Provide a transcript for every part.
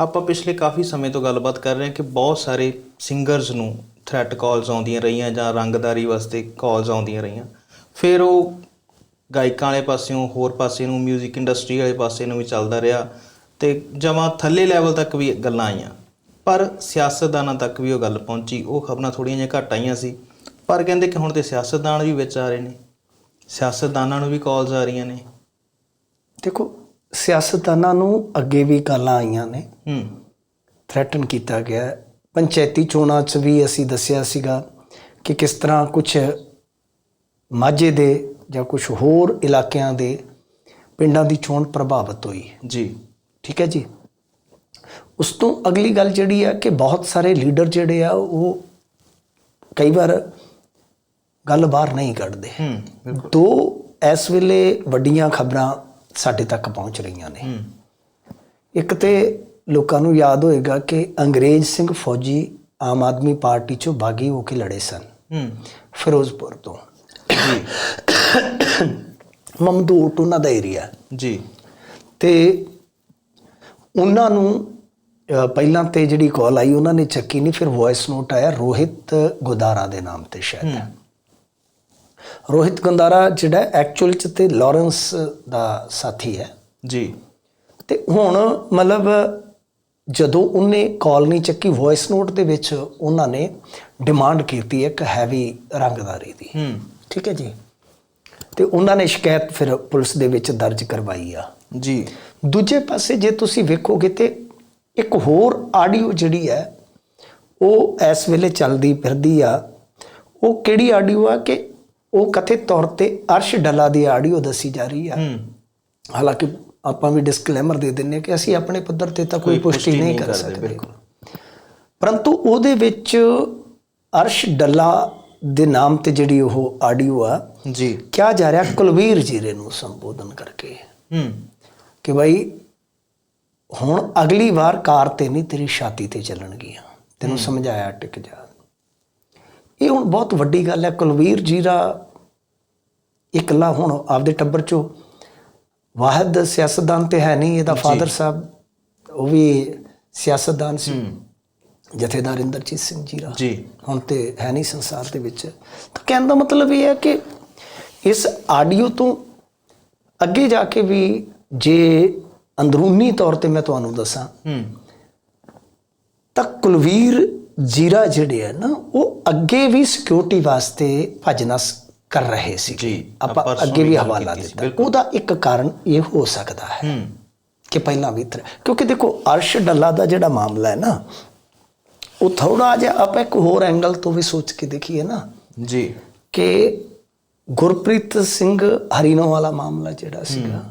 ਆਪਾਂ ਪਿਛਲੇ ਕਾਫੀ ਸਮੇਂ ਤੋਂ ਗੱਲਬਾਤ ਕਰ ਰਹੇ ਹਾਂ ਕਿ ਬਹੁਤ ਸਾਰੇ ਸਿੰਗਰਸ ਨੂੰ ਥ੍ਰੈਟ ਕਾਲਸ ਆਉਂਦੀਆਂ ਰਹੀਆਂ ਜਾਂ ਰੰਗਦਾਰੀ ਵਾਸਤੇ ਕਾਲਸ ਆਉਂਦੀਆਂ ਰਹੀਆਂ। ਫਿਰ ਉਹ ਗਾਇਕਾਂ ਵਾਲੇ ਪਾਸਿਓਂ, ਹੋਰ ਪਾਸੇ ਨੂੰ 뮤직 ਇੰਡਸਟਰੀ ਵਾਲੇ ਪਾਸੇ ਨੂੰ ਵੀ ਚੱਲਦਾ ਰਿਹਾ ਤੇ ਜਮਾ ਥੱਲੇ ਲੈਵਲ ਤੱਕ ਵੀ ਗੱਲਾਂ ਆਈਆਂ। ਪਰ ਸਿਆਸਤਦਾਨਾਂ ਤੱਕ ਵੀ ਉਹ ਗੱਲ ਪਹੁੰਚੀ। ਉਹ ਖਬਰਾਂ ਥੋੜੀਆਂ ਜਿਹੀਆਂ ਘੱਟ ਆਈਆਂ ਸੀ। ਪਰ ਕਹਿੰਦੇ ਕਿ ਹੁਣ ਤੇ ਸਿਆਸਤਦਾਨ ਵੀ ਵਿੱਚ ਆ ਰਹੇ ਨੇ। ਸਿਆਸਤਦਾਨਾਂ ਨੂੰ ਵੀ ਕਾਲਸ ਆ ਰਹੀਆਂ ਨੇ। ਦੇਖੋ ਸਿਆਸਤਦਾਨਾਂ ਨੂੰ ਅੱਗੇ ਵੀ ਗੱਲਾਂ ਆਈਆਂ ਨੇ। ਹੂੰ। ਥ੍ਰੈਟਨ ਕੀਤਾ ਗਿਆ। ਪੰਚਾਇਤੀ ਚੋਣਾਂ 'ਚ ਵੀ ਅਸੀਂ ਦੱਸਿਆ ਸੀਗਾ ਕਿ ਕਿਸ ਤਰ੍ਹਾਂ ਕੁਝ ਮਾਝੇ ਦੇ ਜਾਂ ਕੁਝ ਹੋਰ ਇਲਾਕਿਆਂ ਦੇ ਪਿੰਡਾਂ ਦੀ ਚੋਣ ਪ੍ਰਭਾਵਿਤ ਹੋਈ। ਜੀ। ਠੀਕ ਹੈ ਜੀ? ਉਸ ਤੋਂ ਅਗਲੀ ਗੱਲ ਜਿਹੜੀ ਆ ਕਿ ਬਹੁਤ ਸਾਰੇ ਲੀਡਰ ਜਿਹੜੇ ਆ ਉਹ ਕਈ ਵਾਰ ਗੱਲ ਬਾਹਰ ਨਹੀਂ ਕੱਢਦੇ। ਹੂੰ ਬਿਲਕੁਲ। ਦੋ ਇਸ ਵੇਲੇ ਵੱਡੀਆਂ ਖਬਰਾਂ ਸਾਡੇ ਤੱਕ ਪਹੁੰਚ ਰਹੀਆਂ ਨੇ। ਇੱਕ ਤੇ ਲੋਕਾਂ ਨੂੰ ਯਾਦ ਹੋਏਗਾ ਕਿ ਅੰਗਰੇਜ਼ ਸਿੰਘ ਫੌਜੀ ਆਮ ਆਦਮੀ ਪਾਰਟੀ ਚੋਂ ਬਾਗੀ ਹੋ ਕੇ ਲੜੇ ਸਨ। ਫਿਰੋਜ਼ਪੁਰ ਤੋਂ। ਜੀ। ਮਮਦੂਟ ਉਹਨਾਂ ਦਾ ਏਰੀਆ। ਜੀ। ਤੇ ਉਹਨਾਂ ਨੂੰ ਪਹਿਲਾਂ ਤੇ ਜਿਹੜੀ ਕਾਲ ਆਈ ਉਹਨਾਂ ਨੇ ਚੱਕੀ ਨਹੀਂ ਫਿਰ ਵੌਇਸ ਨੋਟ ਆਇਆ ਰੋਹਿਤ ਗੁਦਾਰਾ ਦੇ ਨਾਮ ਤੇ ਸ਼ਾਇਦ। ਰੋਹਿਤ ਗੁੰਦਾਰਾ ਜਿਹੜਾ ਐਕਚੁਅਲ ਚ ਤੇ ਲਾਰੈਂਸ ਦਾ ਸਾਥੀ ਹੈ। ਜੀ। ਤੇ ਹੁਣ ਮਤਲਬ ਜਦੋਂ ਉਹਨੇ ਕਾਲ ਨਹੀਂ ਚੱਕੀ ਵੌਇਸ ਨੋਟ ਦੇ ਵਿੱਚ ਉਹਨਾਂ ਨੇ ਡਿਮਾਂਡ ਕੀਤੀ ਇੱਕ ਹੈਵੀ ਰੰਗਦਾਰੀ ਦੀ। ਹੂੰ। ਠੀਕ ਹੈ ਜੀ? ਤੇ ਉਹਨਾਂ ਨੇ ਸ਼ਿਕਾਇਤ ਫਿਰ ਪੁਲਿਸ ਦੇ ਵਿੱਚ ਦਰਜ ਕਰਵਾਈ ਆ। ਜੀ। ਦੂਜੇ ਪਾਸੇ ਜੇ ਤੁਸੀਂ ਵੇਖੋਗੇ ਤੇ ਇੱਕ ਹੋਰ ਆਡੀਓ ਜਿਹੜੀ ਹੈ ਉਹ ਇਸ ਵੇਲੇ ਚੱਲਦੀ ਫਿਰਦੀ ਆ। ਉਹ ਕਿਹੜੀ ਆਡੀਓ ਆ ਕਿ ਉਹ ਕਥਿਤ ਤੌਰ ਤੇ ਅਰਸ਼ ਡੱਲਾ ਦੀ ਆਡੀਓ ਦੱਸੀ ਜਾ ਰਹੀ ਆ। ਹਾਲਾਂਕਿ ਆਪਾਂ ਵੀ ਡਿਸਕਲੇਮਰ ਦੇ ਦਿੰਨੇ ਆ ਕਿ ਅਸੀਂ ਆਪਣੇ ਪੱਧਰ ਤੇ ਤਾਂ ਕੋਈ ਪੁਸ਼ਟੀ ਨਹੀਂ ਕਰ ਸਕਦੇ। ਬਿਲਕੁਲ। ਪਰੰਤੂ ਉਹਦੇ ਵਿੱਚ ਅਰਸ਼ ਡੱਲਾ ਦੇ ਨਾਮ ਤੇ ਜਿਹੜੀ ਉਹ ਆਡੀਓ ਆ ਜੀ। ਕਿਹਾ ਜਾ ਰਿਹਾ ਕੁਲਵੀਰ ਜੀਰੇ ਨੂੰ ਸੰਬੋਧਨ ਕਰਕੇ। ਹੂੰ। ਕਿ ਭਾਈ ਹੁਣ ਅਗਲੀ ਵਾਰ ਕਾਰ ਤੇ ਨਹੀਂ ਤੇਰੀ ਛਾਤੀ ਤੇ ਚੱਲਣਗੀਆਂ। ਤੈਨੂੰ ਸਮਝਾਇਆ ਟਿਕ ਜਾ। ਇਹ ਹੁਣ ਬਹੁਤ ਵੱਡੀ ਗੱਲ ਹੈ। ਕੁਲਵੀਰ ਜੀਰਾ ਇਕੱਲਾ ਹੁਣ ਆਪਦੇ ਟੱਬਰ ਚੋਂ ਵਾਹਿਦ ਸਿਆਸਤਦਾਨ ਤੇ ਹੈ ਨਹੀਂ ਇਹਦਾ ਫਾਦਰ ਸਾਹਿਬ ਉਹ ਵੀ ਸਿਆਸਤਦਾਨ ਸੀ। ਜਥੇਦਾਰ ਇੰਦਰਜੀਤ ਸਿੰਘ ਜੀਰਾ ਜੀ। ਹੁਣ ਤੇ ਹੈ ਨਹੀਂ ਸੰਸਾਰ ਦੇ ਵਿੱਚ। ਤਾਂ ਕਹਿਣ ਦਾ ਮਤਲਬ ਇਹ ਹੈ ਕਿ ਇਸ ਆਡੀਓ ਤੋਂ ਅੱਗੇ ਜਾ ਕੇ ਵੀ ਜੇ ਅੰਦਰੂਨੀ ਤੌਰ ਤੇ ਮੈਂ ਤੁਹਾਨੂੰ ਦੱਸਾਂ ਹੂੰ। ਤਾਂ ਕੁਲਵੀਰ ਜੀਰਾ ਜਿਹੜੇ ਆ ਨਾ ਉਹ ਅੱਗੇ ਵੀ ਸਿਕਿਉਰਿਟੀ ਵਾਸਤੇ ਭਜਨਾ ਕਰ ਰਹੇ ਸੀ। ਜੀ, ਆਪਾਂ ਅੱਗੇ ਵੀ ਹਵਾਲਾ ਦਿੱਤਾ। ਉਹਦਾ ਇੱਕ ਕਾਰਨ ਇਹ ਹੋ ਸਕਦਾ ਹੈ ਕਿ ਪਹਿਲਾਂ ਵੀ ਕਿਉਂਕਿ ਦੇਖੋ ਅਰਸ਼ ਡੱਲਾ ਦਾ ਜਿਹੜਾ ਮਾਮਲਾ ਹੈ ਨਾ ਉਹ ਥੋੜਾ ਜਿਹਾ ਆਪਾਂ ਇੱਕ ਹੋਰ ਐਂਗਲ ਤੋਂ ਵੀ ਸੋਚ ਕੇ ਦੇਖੀਏ ਨਾ। ਜੀ। ਕਿ ਗੁਰਪ੍ਰੀਤ ਸਿੰਘ ਹਰੀਨੋ ਵਾਲਾ ਮਾਮਲਾ ਜਿਹੜਾ ਸੀਗਾ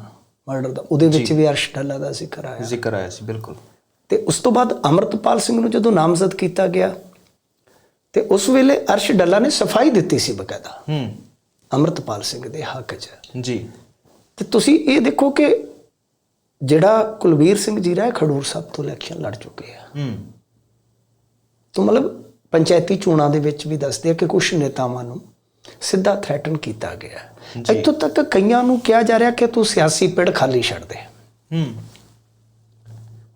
ਮਰਡਰ ਦਾ ਉਹਦੇ ਵਿੱਚ ਵੀ ਅਰਸ਼ ਡੱਲਾ ਦਾ ਜ਼ਿਕਰ ਆਇਆ। ਜ਼ਿਕਰ ਆਇਆ ਸੀ ਬਿਲਕੁਲ। ਤੇ ਉਸ ਤੋਂ ਬਾਅਦ ਅਮਰਤਪਾਲ ਸਿੰਘ ਨੂੰ ਜਦੋਂ ਨਾਮਜ਼ਦ ਕੀਤਾ ਗਿਆ ਤੇ ਉਸ ਵੇਲੇ ਅਰਸ਼ ਡੱਲਾ ਨੇ ਸਫ਼ਾਈ ਦਿੱਤੀ ਸੀ ਬਕਾਇਦਾ। ਹੂੰ। ਅਮਰਤਪਾਲ ਸਿੰਘ ਦੇ ਹੱਕ 'ਚ। ਜੀ। ਤੇ ਤੁਸੀਂ ਇਹ ਦੇਖੋ ਕਿ ਜਿਹੜਾ ਕੁਲਵੀਰ ਸਿੰਘ ਜੀਰਾ ਹੈ ਖਡੂਰ ਸਾਹਿਬ ਤੋਂ ਇਲੈਕਸ਼ਨ ਲੜ ਚੁੱਕੇ ਆ। ਹੂੰ। ਤੋਂ ਮਤਲਬ ਪੰਚਾਇਤੀ ਚੋਣਾਂ ਦੇ ਵਿੱਚ ਵੀ ਦੱਸਦੇ ਆ ਕਿ ਕੁਝ ਨੇਤਾਵਾਂ ਨੂੰ ਸਿੱਧਾ ਥ੍ਰੈਟਨ ਕੀਤਾ ਗਿਆ। ਇੱਥੋਂ ਤੱਕ ਕਈਆਂ ਨੂੰ ਕਿਹਾ ਜਾ ਰਿਹਾ ਕਿ ਤੂੰ ਸਿਆਸੀ ਪਿੜ ਖਾਲੀ ਛੱਡ ਦੇ। ਹੂੰ।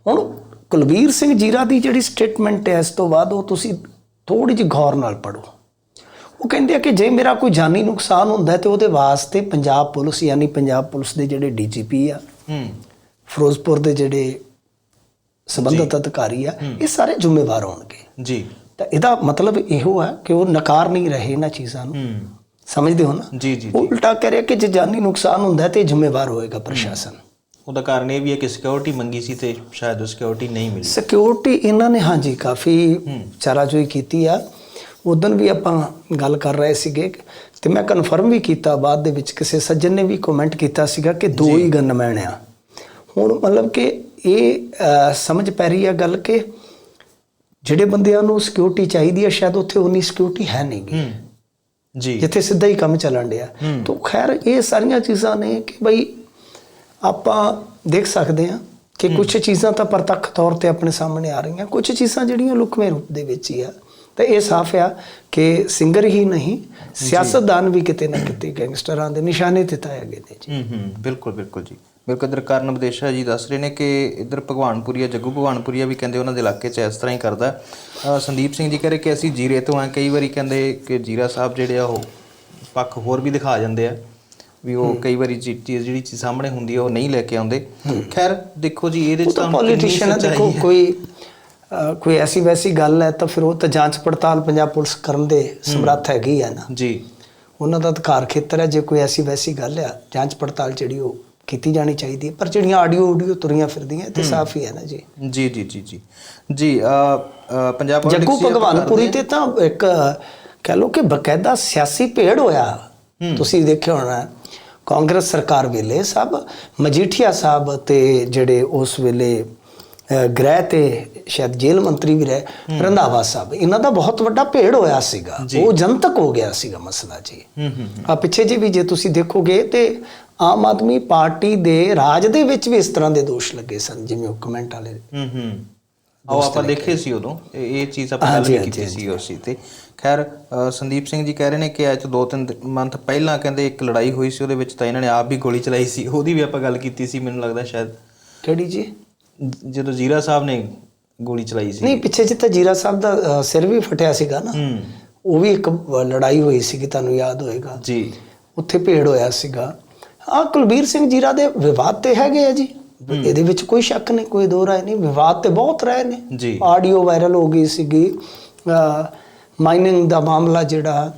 ਹੁਣ ਕੁਲਵੀਰ ਸਿੰਘ ਜੀਰਾ ਦੀ ਜਿਹੜੀ ਸਟੇਟਮੈਂਟ ਹੈ ਇਸ ਤੋਂ ਬਾਅਦ ਉਹ ਤੁਸੀਂ ਥੋੜੀ ਜਿਹੀ ਗੌਰ ਨਾਲ ਪੜੋ ਉਹ ਕਹਿੰਦੇ ਆ ਕਿ ਜੇ ਮੇਰਾ ਕੋਈ ਜਾਨੀ ਨੁਕਸਾਨ ਹੁੰਦਾ ਤੇ ਉਹਦੇ ਵਾਸਤੇ ਪੰਜਾਬ ਪੁਲਿਸ ਯਾਨੀ ਪੰਜਾਬ ਪੁਲਿਸ ਦੇ ਜਿਹੜੇ ਡੀਜੀਪੀ ਆ ਹੂੰ। ਫਿਰੋਜ਼ਪੁਰ ਦੇ ਜਿਹੜੇ ਸੰਬੰਧਿਤ ਅਧਿਕਾਰੀ ਆ ਇਹ ਸਾਰੇ ਜ਼ਿੰਮੇਵਾਰ ਹੋਣਗੇ। ਜੀ। ਤਾਂ ਇਹਦਾ ਮਤਲਬ ਇਹੋ ਹੈ ਕਿ ਉਹ ਨਕਾਰ ਨਹੀਂ ਰਹੇ ਇਹਨਾਂ ਚੀਜ਼ਾਂ ਨੂੰ। ਸਮਝਦੇ ਹੋ ਨਾ? ਜੀ ਜੀ ਉਲਟਾ ਕਹਿ ਰਿਹਾ ਕਿ ਜੇ ਜਾਨੀ ਨੁਕਸਾਨ ਹੁੰਦਾ ਤੇ ਜ਼ਿੰਮੇਵਾਰ ਹੋਏਗਾ ਪ੍ਰਸ਼ਾਸਨ। ਉਹਦਾ ਕਾਰਨ ਇਹ ਵੀ ਹੈ ਕਿ ਸਿਕਿਉਰਿਟੀ ਮੰਗੀ ਸੀ ਤੇ ਸ਼ਾਇਦ ਉਹ ਸਿਕਿਉਰਿਟੀ ਨਹੀਂ ਮਿਲੀ। ਸਿਕਿਉਰਿਟੀ ਇਹਨਾਂ ਨੇ ਹਾਂਜੀ ਕਾਫੀ ਚਾਰਾਜੋਈ ਕੀਤੀ ਆ। ਉਦੋਂ ਵੀ ਆਪਾਂ ਗੱਲ ਕਰ ਰਹੇ ਸੀਗੇ ਤੇ ਮੈਂ ਕਨਫਰਮ ਵੀ ਕੀਤਾ ਬਾਅਦ ਦੇ ਵਿੱਚ ਕਿਸੇ ਸੱਜਣ ਨੇ ਵੀ ਕਮੈਂਟ ਕੀਤਾ ਸੀਗਾ ਕਿ ਦੋ ਹੀ ਗਨਮੈਨ ਆ। ਹੁਣ ਮਤਲਬ ਕਿ ਇਹ ਸਮਝ ਪੈ ਰਹੀ ਆ ਗੱਲ ਕਿ ਜਿਹੜੇ ਬੰਦਿਆਂ ਨੂੰ ਸਿਕਿਉਰਿਟੀ ਚਾਹੀਦੀ ਆ ਸ਼ਾਇਦ ਉੱਥੇ ਉਨੀ ਸਿਕਿਉਰਿਟੀ ਹੈ ਨਹੀਂ ਜੀ। ਜਿੱਥੇ ਸਿੱਧਾ ਹੀ ਕੰਮ ਚੱਲਣ ਡਿਆ। ਤਾਂ ਖੈਰ ਇਹ ਸਾਰੀਆਂ ਚੀਜ਼ਾਂ ਨੇ ਕਿ ਬਈ ਆਪਾਂ ਦੇਖ ਸਕਦੇ ਹਾਂ ਕਿ ਕੁਝ ਚੀਜ਼ਾਂ ਤਾਂ ਪ੍ਰਤੱਖ ਤੌਰ ਤੇ ਆਪਣੇ ਸਾਹਮਣੇ ਆ ਰਹੀਆਂ। ਕੁਝ ਚੀਜ਼ਾਂ ਜਿਹੜੀਆਂ ਲੁਕਵੇਂ ਰੂਪ ਦੇ ਵਿੱਚ ਹੀ ਆ। ਤੇ ਇਹ ਸਾਫ਼ ਆ ਕਿ ਸਿੰਗਰ ਹੀ ਨਹੀਂ ਸਿਆਸਤਦਾਨ ਵੀ ਕਿਤੇ ਨਾ ਕਿਤੇ ਗੈਂਗਸਟਰਾਂ ਦੇ ਨਿਸ਼ਾਨੇ ਤੇ ਤਾਏ ਗਏ ਨੇ ਜੀ। ਹੂੰ ਹੂੰ ਬਿਲਕੁਲ ਬਿਲਕੁਲ ਜੀ। ਬਿਲਕੁਲ ਕਰਨ ਵਿਦੇਸ਼ਾ ਜੀ ਦੱਸ ਰਹੇ ਨੇ ਕਿ ਇੱਧਰ ਭਗਵਾਨਪੁਰੀਆ ਜੱਗੂ ਭਗਵਾਨਪੁਰੀਆ ਵੀ ਕਹਿੰਦੇ ਉਹਨਾਂ ਦੇ ਇਲਾਕੇ 'ਚ ਇਸ ਤਰ੍ਹਾਂ ਹੀ ਕਰਦਾ। ਸੰਦੀਪ ਸਿੰਘ ਜੀ ਕਹ ਰਹੇ ਕਿ ਅਸੀਂ ਜੀਰੇ ਤੋਂ ਆ। ਕਈ ਵਾਰੀ ਕਹਿੰਦੇ ਕਿ ਜੀਰਾ ਸਾਹਿਬ ਜਿਹੜੇ ਆ ਉਹ ਪੱਖ ਹੋਰ ਵੀ ਦਿਖਾ ਜਾਂਦੇ ਆ। ਵੀ ਉਹ ਕਈ ਵਾਰੀ ਚੀਜ਼ ਜਿਹੜੀ ਚੀਜ਼ ਸਾਹਮਣੇ ਹੁੰਦੀ ਆ ਉਹ ਨਹੀਂ ਲੈ ਕੇ ਆਉਂਦੇ। ਖੈਰ ਦੇਖੋ ਜੀ ਇਹਦੇ ਚ ਤਾਂ ਪੋਲੀਟੀਸ਼ੀਅਨ ਹੈ ਦੇਖੋ ਹੈ। ਕੋਈ ਕੋਈ ਐਸੀ ਵੈਸੀ ਗੱਲ ਹੈ ਤਾਂ ਫਿਰ ਉਹ ਤਾਂ ਜਾਂਚ ਪੜਤਾਲ ਪੰਜਾਬ ਪੁਲਿਸ ਕਰਨ ਦੇ ਸਮਰੱਥ ਹੈਗੀ ਹੈ ਨਾ। ਜੀ। ਉਹਨਾਂ ਦਾ ਅਧਿਕਾਰ ਖੇਤਰ ਹੈ ਜੇ ਕੋਈ ਐਸੀ ਵੈਸੀ ਗੱਲ ਆ ਜਾਂਚ ਪੜਤਾਲ ਜਿਹੜੀ ਉਹ ਕੀਤੀ ਜਾਣੀ ਚਾਹੀਦੀ ਹੈ ਪਰ ਜਿਹੜੀਆਂ ਆਡੀਓ ਆਡੀਓ ਤੁਰੀਆਂ ਫਿਰਦੀਆਂ ਤੇ ਸਾਫ਼ ਹੀ ਹੈ ਨਾ ਜੀ। ਜੀ ਜੀ ਜੀ ਜੀ। ਜੀ ਪੰਜਾਬ ਜੱਗੂ ਭਗਵਾਨਪੁਰੀ ਤੇ ਤਾਂ ਇੱਕ ਕਹਿ ਲੋ ਕਿ ਬਕਾਇਦਾ ਸਿਆਸੀ ਭੇੜ ਹੋਇਆ। ਤੁਸੀਂ ਦੇਖਿਆ ਹੋਣਾ ਕਾਂਗਰਸ ਸਰਕਾਰ ਵੇਲੇ ਸਭ ਮਜੀਠੀਆ ਸਾਹਿਬ ਤੇ ਜਿਹੜੇ ਉਸ ਵੇਲੇ ਗ੍ਰਹਿ ਤੇ ਸ਼ਾਇਦ ਜੇਲ੍ਹ ਮੰਤਰੀ ਵੀ ਰਹੇ ਰੰਧਾਵਾ ਸਾਹਿਬ। ਇਹਨਾਂ ਦਾ ਬਹੁਤ ਵੱਡਾ ਭੇੜ ਹੋਇਆ ਸੀਗਾ। ਉਹ ਜਨਤਕ ਹੋ ਗਿਆ ਸੀਗਾ ਮਸਲਾ ਜੀ। ਆ ਪਿੱਛੇ ਜੀ ਵੀ ਜੇ ਤੁਸੀਂ ਦੇਖੋਗੇ ਤੇ ਆਮ ਆਦਮੀ ਪਾਰਟੀ ਦੇ ਰਾਜ ਦੇ ਵਿੱਚ ਵੀ ਇਸ ਤਰ੍ਹਾਂ ਦੇ ਦੋਸ਼ ਲੱਗੇ ਸਨ ਜਿਵੇਂ ਉਹ ਕਮੈਂਟ ਵਾਲੇ। ਹੂੰ ਹੂੰ। ਉਹ ਆਪਾਂ ਦੇਖੇ ਸੀ ਉਦੋਂ। ਇਹ ਚੀਜ਼ ਆਪਾਂ ਗੱਲ ਕੀਤੀ ਸੀ ਉਸ ਤੇ। ਖੈਰ ਸੰਦੀਪ ਸਿੰਘ ਜੀ ਕਹਿ ਰਹੇ ਨੇ ਕਿ ਅੱਜ ਦੋ ਤਿੰਨ ਮੰਥ ਪਹਿਲਾਂ ਕਹਿੰਦੇ ਇੱਕ ਲੜਾਈ ਹੋਈ ਸੀ ਉਹਦੇ ਵਿੱਚ ਤਾਂ ਇਹਨਾਂ ਨੇ ਆਪ ਵੀ ਗੋਲੀ ਚਲਾਈ ਸੀ। ਉਹਦੀ ਵੀ ਆਪਾਂ ਗੱਲ ਕੀਤੀ ਸੀ ਮੈਨੂੰ ਲੱਗਦਾ ਸ਼ਾਇਦ। ਕਿਹੜੀ ਜੀ? ਜਦੋਂ ਜ਼ੀਰਾ ਸਾਹਿਬ ਨੇ ਗੋਲੀ ਚਲਾਈ ਸੀ। ਨਹੀਂ ਪਿੱਛੇ ਜਿੱਥੇ ਜੀਰਾ ਸਾਹਿਬ ਦਾ ਸਿਰ ਵੀ ਫਟਿਆ ਸੀਗਾ ਨਾ ਉਹ ਵੀ ਇੱਕ ਲੜਾਈ ਹੋਈ ਸੀਗੀ ਤੁਹਾਨੂੰ ਯਾਦ ਹੋਏਗਾ। ਜੀ। ਉੱਥੇ ਭੇੜ ਹੋਇਆ ਸੀਗਾ। ਆ ਕੁਲਬੀਰ ਸਿੰਘ ਜੀਰਾ ਦੇ ਵਿਵਾਦ ਤੇ ਹੈਗੇ ਆ ਜੀ। ਇਹਦੇ ਵਿੱਚ ਕੋਈ ਸ਼ੱਕ ਨਹੀਂ ਕੋਈ ਦੋ ਰਾਏ ਨਹੀਂ ਵਿਵਾਦ ਤੇ ਬਹੁਤ ਰਹੇ ਨੇ। ਜੀ। ਆਡੀਓ ਵਾਇਰਲ ਹੋ ਗਈ ਸੀਗੀ ਮਾਈਨਿੰਗ ਦਾ ਮਾਮਲਾ ਜਿਹੜਾ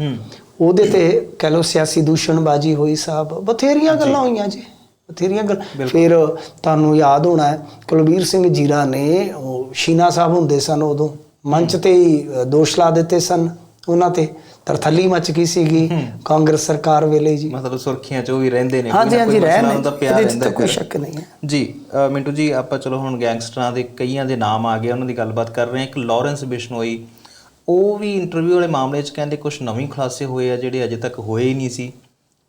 ਉਹਦੇ ਤੇ ਕਹ ਲਓ ਸਿਆਸੀ ਦੂਸ਼ਣਬਾਜ਼ੀ ਹੋਈ ਸਾਹਿਬ ਬਥੇਰੀਆਂ ਗੱਲਾਂ ਹੋਈਆਂ ਜੀ ਬਥੇਰੀਆਂ ਗੱਲ। ਫਿਰ ਤੁਹਾਨੂੰ ਯਾਦ ਹੋਣਾ ਹੈ ਕੁਲਬੀਰ ਸਿੰਘ ਜੀਰਾ ਨੇ ਉਹ ਸ਼ੀਨਾ ਸਾਹਿਬ ਹੁੰਦੇ ਸਨ ਉਦੋਂ ਮੰਚ ਤੇ ਹੀ ਦੋਸ਼ ਲਾ ਦਿੱਤੇ ਸਨ। ਉਹਨਾਂ ਤੇ ਤਰਥੱਲੀ ਮਚ ਗਈ ਸੀਗੀ ਕਾਂਗਰਸ ਸਰਕਾਰ ਵੇਲੇ ਜੀ। ਮਤਲਬ ਸੁਰਖੀਆਂ 'ਚ ਉਹ ਵੀ ਰਹਿੰਦੇ ਨੇ ਹਾਂਜੀ ਹਾਂਜੀ ਕੋਈ ਰਹਿ ਮਸਲਾ ਨੇ। ਉਹਦਾ ਪਿਆ ਇਹਦੇ 'ਚ ਰਹਿੰਦਾ ਕੋਈ। ਸ਼ੱਕ ਨਹੀਂ ਹੈ। ਜੀ ਮਿੰਟੂ ਜੀ ਆਪਾਂ ਚਲੋ ਹੁਣ ਗੈਂਗਸਟਰਾਂ ਦੇ ਕਈਆਂ ਦੇ ਨਾਮ ਆ ਗਏ ਉਹਨਾਂ ਦੀ ਗੱਲਬਾਤ ਕਰ ਰਹੇ ਹਾਂ। ਇੱਕ ਲਾਰੈਂਸ ਬਿਸ਼ਨੋਈ ਉਹ ਵੀ ਇੰਟਰਵਿਊ ਵਾਲੇ ਮਾਮਲੇ 'ਚ ਕਹਿੰਦੇ ਕੁਝ ਨਵੇਂ ਖੁਲਾਸੇ ਹੋਏ ਆ ਜਿਹੜੇ ਅਜੇ ਤੱਕ ਹੋਏ ਹੀ ਨਹੀਂ ਸੀ।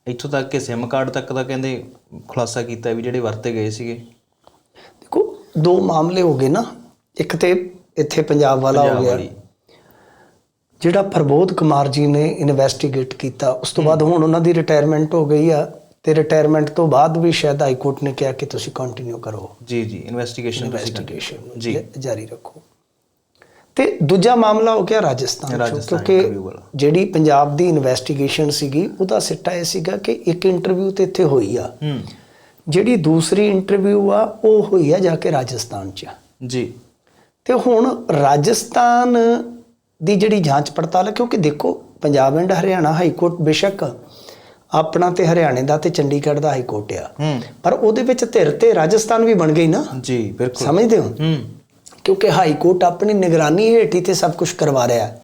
ਇੱਥੋਂ ਤੱਕ ਕਿ ਸਿਮ ਕਾਰਡ ਤੱਕ ਦਾ ਕਹਿੰਦੇ ਖੁਲਾਸਾ ਕੀਤਾ ਵੀ ਜਿਹੜੇ ਵਰਤੇ ਗਏ ਸੀਗੇ। ਦੇਖੋ ਦੋ ਮਾਮਲੇ ਹੋ ਗਏ ਨਾ। ਇੱਕ ਤੇ ਇੱਥੇ ਪੰਜਾਬ ਵਾਲਾ ਹੋ ਗਿਆ। ਜਿਹੜਾ ਪ੍ਰਬੋਧ ਕੁਮਾਰ ਜੀ ਨੇ ਇਨਵੈਸਟੀਗੇਟ ਕੀਤਾ ਉਸ ਤੋਂ ਬਾਅਦ ਹੁਣ ਉਹਨਾਂ ਦੀ ਰਿਟਾਇਰਮੈਂਟ ਹੋ ਗਈ ਆ ਤੇ ਰਿਟਾਇਰਮੈਂਟ ਤੋਂ ਬਾਅਦ ਵੀ ਸ਼ਾਇਦ ਹਾਈ ਕੋਰਟ ਨੇ ਕਿਹਾ ਕਿ ਤੁਸੀਂ ਕੰਟੀਨਿਊ ਕਰੋ। ਜੀ ਜੀ ਇਨਵੈਸਟੀਗੇਸ਼ਨ ਇਨਵੈਸਟੀਗੇਸ਼ਨ ਜੀ। ਜਾਰੀ ਰੱਖੋ। ਤੇ ਦੂਜਾ ਮਾਮਲਾ ਹੋ ਗਿਆ ਰਾਜਸਥਾਨ ਚੋਂ ਕਿਉਂਕਿ। ਜਿਹੜੀ ਪੰਜਾਬ ਦੀ ਇਨਵੈਸਟੀਗੇਸ਼ਨ ਸੀਗੀ ਉਹਦਾ ਸਿੱਟਾ ਇਹ ਸੀਗਾ ਕਿ ਇੱਕ ਇੰਟਰਵਿਊ ਤੇ ਇੱਥੇ ਹੋਈ ਆ। ਜਿਹੜੀ ਦੂਸਰੀ ਇੰਟਰਵਿਊ ਆ ਉਹ ਹੋਈ ਆ ਜਾ ਕੇ ਰਾਜਸਥਾਨ 'ਚ। ਜੀ। ਤੇ ਹੁਣ ਰਾਜਸਥਾਨ ਦੀ ਜਿਹੜੀ ਜਾਂਚ ਪੜਤਾਲ ਹੈ ਕਿਉਂਕਿ ਦੇਖੋ Punjab and Haryana high court ਬੇਸ਼ੱਕ ਆਪਣਾ ਤੇ ਹਰਿਆਣੇ ਦਾ ਤੇ ਚੰਡੀਗੜ੍ਹ ਦਾ ਹਾਈ ਕੋਰਟ ਆ। ਪਰ ਉਹਦੇ ਵਿੱਚ ਧਿਰ ਤੇ ਰਾਜਸਥਾਨ ਵੀ ਬਣ ਗਈ ਨਾ। ਜੀ ਬਿਲਕੁਲ। ਸਮਝਦੇ ਹੋ? ਕਿਉਂਕਿ ਹਾਈ ਕੋਰਟ ਆਪਣੀ ਨਿਗਰਾਨੀ ਹੇਠ ਹੀ ਤੇ ਸਭ ਕੁਝ ਕਰਵਾ ਰਿਹਾ। ਹੈ